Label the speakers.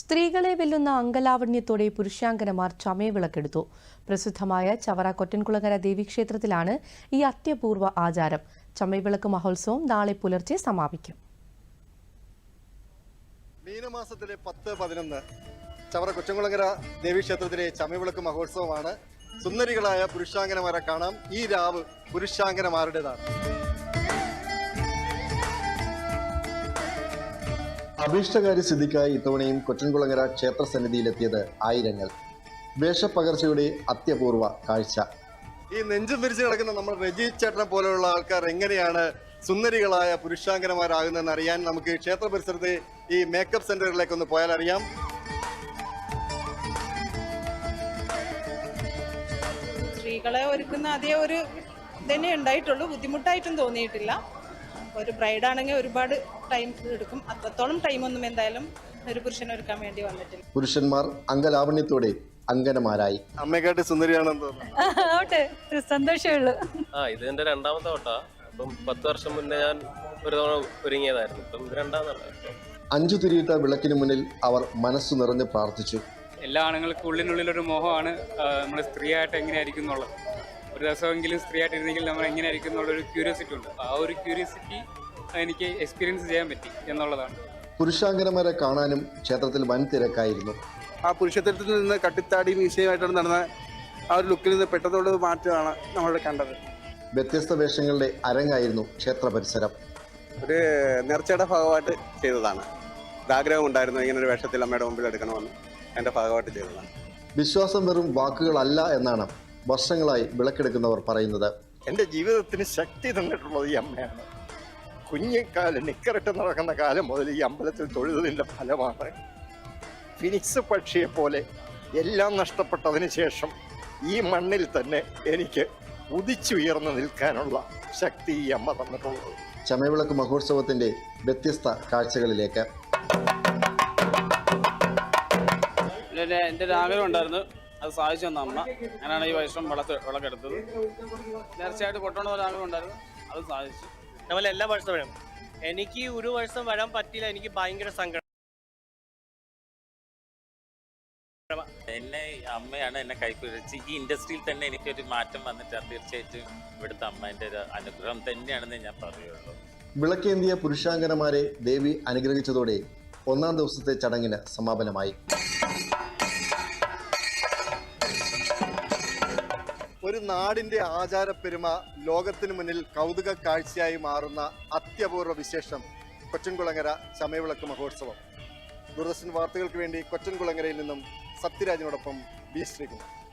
Speaker 1: സ്ത്രീകളെ വെല്ലുന്ന അങ്കലാവണ്യത്തോടെ പുരുഷാങ്കനമാർ ചമയവിളക്കെടുത്തു. പ്രസിദ്ധമായ ചവറ കൊറ്റൻകുളങ്ങര ദേവീക്ഷേത്രത്തിലാണ് ഈ അത്യപൂർവ ആചാരം. ചമയവിളക്ക് മഹോത്സവം നാളെ പുലർച്ചെ സമാപിക്കും.
Speaker 2: മീനമാസത്തിലെ പത്ത് പതിനൊന്ന് ചവറ കൊച്ചംകുളങ്ങര ദേവീക്ഷേത്രത്തിലെ ചമയവിളക്ക് മഹോത്സവമാണ്. സുന്ദരികളായ പുരുഷാങ്കനമാരെ കാണാം. ഈ രാവ് പുരുഷാങ്കനമാരുടേതാണ് അഭീഷ്ടകാരി സിദ്ധിക്കായി ഇത്തവണയും കൊച്ചൻകുളങ്ങര ക്ഷേത്ര സന്നിധിയിലെത്തിയത് ആയിരങ്ങൾ. വേഷപ്പകർച്ചയുടെ അത്യപൂർവ കാഴ്ച. ഈ നെഞ്ചും വിരിച്ച് കിടക്കുന്ന നമ്മൾ രജി ചേട്ടനെ പോലെയുള്ള ആൾക്കാർ എങ്ങനെയാണ് സുന്ദരികളായ പുരുഷാങ്കനമാരാകുന്നതെന്ന് അറിയാൻ നമുക്ക് ക്ഷേത്ര പരിസരത്തെ ഈ മേക്കപ്പ് സെന്ററുകളിലേക്ക് ഒന്ന് പോയാൽ അറിയാം.
Speaker 3: സ്ത്രീകളെ ഒരുക്കുന്ന അതേ ഒരു ഇതന്നെ ഉണ്ടായിട്ടുള്ളൂ. ബുദ്ധിമുട്ടായിട്ടും തോന്നിയിട്ടില്ല. ഒരു ബ്രൈഡ് ആണെങ്കിൽ ഒരുപാട് ടൈം എടുക്കും. അത്രത്തോളം ടൈമൊന്നും എന്തായാലും ഒരു പുരുഷനെ ഒരുക്കാൻ വേണ്ടി വന്നിട്ടില്ല.
Speaker 2: പുരുഷന്മാർ അംഗലാവണ്യത്തോടെ അങ്കനമാരായി അമ്മയെക്കാട്ട് സുന്ദരിയാണെന്ന് തോന്നുന്നു.
Speaker 4: ആവട്ടെ സന്തോഷമേ ഉള്ളൂ.
Speaker 5: ആ ഇത് എന്റെ രണ്ടാമത്തെ വട്ടാ. അപ്പം പത്ത് വർഷം മുന്നേ ഞാൻ ഒരു തവണ ഒരുങ്ങിയതായിരുന്നു. ഇപ്പം ഇത് രണ്ടാമതാണ്
Speaker 2: അഞ്ചു തിരിയിട്ട വിളക്കിന് മുന്നിൽ അവർ മനസ്സ് നിറഞ്ഞ് പ്രാർത്ഥിച്ചു.
Speaker 6: എല്ലാ ആണുങ്ങൾക്കും ഉള്ളിനുള്ളിലൊരു മോഹമാണ് നമ്മൾ സ്ത്രീയായിട്ട് എങ്ങനെയായിരിക്കും എന്നുള്ളത്. ഒരു ദിവസമെങ്കിലും സ്ത്രീ ആയിട്ടിരുന്നെങ്കിൽ നമ്മൾ എങ്ങനെയായിരിക്കും എന്നുള്ളൊരു ക്യൂരിയോസിറ്റി ഉണ്ട്. ആ ഒരു ക്യൂരിയോസിറ്റി എനിക്ക് എക്സ്പീരിയൻസ് ചെയ്യാൻ പറ്റി എന്നുള്ളതാണ്.
Speaker 2: പുരുഷാങ്കനമാരെ കാണാനും ക്ഷേത്രത്തിൽ വൻ തിരക്കായിരുന്നു.
Speaker 7: ആ പുരുഷത്വത്തിൽ നിന്ന് കട്ടിത്താടി മീശയുമായിട്ടാണ് നടന്ന ആ ഒരു ലുക്കിൽ നിന്ന് പെട്ടെന്നുള്ള മാറ്റമാണ് നമ്മളിവിടെ കണ്ടത്.
Speaker 2: വ്യത്യസ്ത വേഷങ്ങളുടെ അരങ്ങായിരുന്നു ക്ഷേത്ര പരിസരം.
Speaker 7: ഒരു നേർച്ചയുടെ ഭാഗമായിട്ട് ചെയ്തതാണ്. ഒരാഗ്രഹം ഉണ്ടായിരുന്നു ഇങ്ങനെ ഒരു വേഷത്തിൽ അമ്മയുടെ മുമ്പിൽ എടുക്കണമെന്ന്. എന്റെ ഭാഗമായിട്ട് ചെയ്തതാണ്.
Speaker 2: വിശ്വാസം വെറും വാക്കുകളല്ല എന്നാണ് വർഷങ്ങളായി വിളക്കെടുക്കുന്നവർ പറയുന്നത്.
Speaker 8: എന്റെ ജീവിതത്തിന് ശക്തി തന്നിട്ടുള്ളത് ഈ അമ്മയാണ്. കുഞ്ഞിക്കാൽ നിക്കറിട്ട് നടക്കുന്ന കാലം മുതൽ ഈ അമ്പലത്തിൽ തൊഴുതതിന്റെ ഫലമാണ്. ഫിനിക്സ് പക്ഷിയെ പോലെ എല്ലാം നഷ്ടപ്പെട്ടതിന് ശേഷം ഈ മണ്ണിൽ തന്നെ എനിക്ക് ഉദിച്ചുയർന്നു നിൽക്കാനുള്ള ശക്തി ഈ അമ്മ തന്നിട്ടുള്ളത്.
Speaker 2: ചമയവിളക്ക് മഹോത്സവത്തിന്റെ വ്യത്യസ്ത കാഴ്ചകളിലേക്ക്.
Speaker 9: എന്റെ എന്റെ ഒരു ആഗ്രഹം ഉണ്ടായിരുന്നു. അത് സാധിച്ചു തന്ന അമ്മ ഞാനാണ് ഈ വർഷം വിളക്ക് വിളക്കെടുത്തത്. നേർച്ചയായിട്ട് കൊട്ടണം ഒരു ആഗ്രഹം ഉണ്ടായിരുന്നു. അത് സാധിച്ചു.
Speaker 5: നമ്മൾ എല്ലാ വർഷവും വരും. എനിക്ക് ഒരു വർഷം വരാൻ പറ്റില്ല എനിക്ക് ഭയങ്കര സങ്കടം.
Speaker 10: എന്നെ അമ്മയാണ് എന്നെ കൈപ്പിടിച്ച് ഈ ഇൻഡസ്ട്രിയിൽ തന്നെ എനിക്കൊരു മാറ്റം വന്നിട്ട് തീർച്ചയായിട്ടും ഇവിടുത്തെ അമ്മേന്റെ ഒരു അനുഗ്രഹം തന്നെയാണെന്ന് ഞാൻ പറയുള്ളൂ.
Speaker 2: വിളക്കേന്തിയ പുരുഷാങ്കനമാരെ ദേവി അനുഗ്രഹിച്ചതോടെ ഒന്നാം ദിവസത്തെ ചടങ്ങിന് സമാപനമായി. നാടിന്റെ ആചാരപ്പെരുമ ലോകത്തിന് മുന്നിൽ കൗതുക കാഴ്ചയായി മാറുന്ന അത്യപൂർവ വിശേഷം കൊച്ചൻകുളങ്ങര ചമയവിളക്ക് മഹോത്സവം. ദൂരദർശൻ വാർത്തകൾക്ക് വേണ്ടി കൊച്ചൻകുളങ്ങരയിൽ നിന്നും സത്യരാജിനോടൊപ്പം ബി ശ്രീകുമാർ.